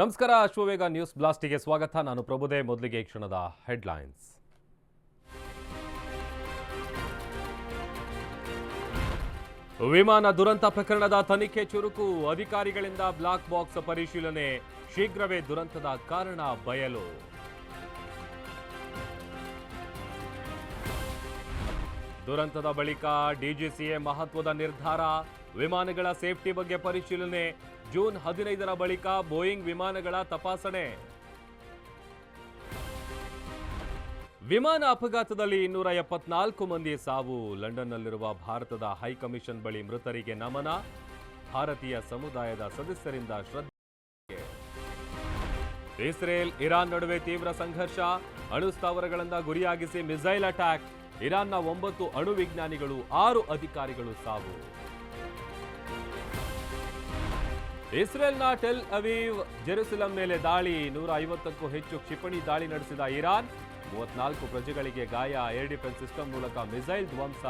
ನಮಸ್ಕಾರ ಅಶ್ವವೇಗ ನ್ಯೂಸ್ ಬ್ಲಾಸ್ಟಿಗೆ ಸ್ವಾಗತ. ನಾನು ಪ್ರಭುದೇ, ಮೊದಲಿಗೆ ಕ್ಷಣದ ಹೆಡ್ಲೈನ್ಸ್. ವಿಮಾನ ದುರಂತ ಪ್ರಕರಣದ ತನಿಖೆ ಚುರುಕು. ಅಧಿಕಾರಿಗಳಿಂದ ಬ್ಲಾಕ್ ಬಾಕ್ಸ್ ಪರಿಶೀಲನೆ. ಶೀಘ್ರವೇ ದುರಂತದ ಕಾರಣ ಬಯಲು. ದುರಂತದ ಬಳಿಕ ಡಿಜಿಸಿಎ ಮಹತ್ವದ ನಿರ್ಧಾರ. ವಿಮಾನಗಳ ಸೇಫ್ಟಿ ಬಗ್ಗೆ ಪರಿಶೀಲನೆ. ಜೂನ್ ಹದಿನೈದರ ಬಳಿಕ ಬೋಯಿಂಗ್ ವಿಮಾನಗಳ ತಪಾಸಣೆ. ವಿಮಾನ ಅಪಘಾತದಲ್ಲಿ ಇನ್ನೂರ ಎಪ್ಪತ್ನಾಲ್ಕು ಮಂದಿ ಸಾವು. ಲಂಡನ್ನಲ್ಲಿರುವ ಭಾರತದ ಹೈಕಮಿಷನ್ ಬಳಿ ಮೃತರಿಗೆ ನಮನ. ಭಾರತೀಯ ಸಮುದಾಯದ ಸದಸ್ಯರಿಂದ ಶ್ರದ್ಧೆ. ಇಸ್ರೇಲ್, ಇರಾನ್ ನಡುವೆ ತೀವ್ರ ಸಂಘರ್ಷ. ಅಣು ಸ್ಥಾವರಗಳಿಂದ ಗುರಿಯಾಗಿಸಿ ಮಿಸೈಲ್ ಅಟ್ಯಾಕ್. ಇರಾನ್ನ ಒಂಬತ್ತು ಅಣು ವಿಜ್ಞಾನಿಗಳು, ಆರು ಅಧಿಕಾರಿಗಳು ಸಾವು. ಇಸ್ರೇಲ್ನ ಟೆಲ್ ಅವೀವ್ ಜೆರುಸಲಂ ಮೇಲೆ ದಾಳಿ ನೂರ ಐವತ್ತಕ್ಕೂ ಹೆಚ್ಚು ಕ್ಷಿಪಣಿ ದಾಳಿ ನಡೆಸಿದ ಇರಾನ್, ಮೂವತ್ನಾಲ್ಕು ಪ್ರಜೆಗಳಿಗೆ ಗಾಯ ಏರ್ ಡಿಫೆನ್ಸ್ ಸಿಸ್ಟಮ್ ಮೂಲಕ ಮಿಸೈಲ್ ಧ್ವಂಸ.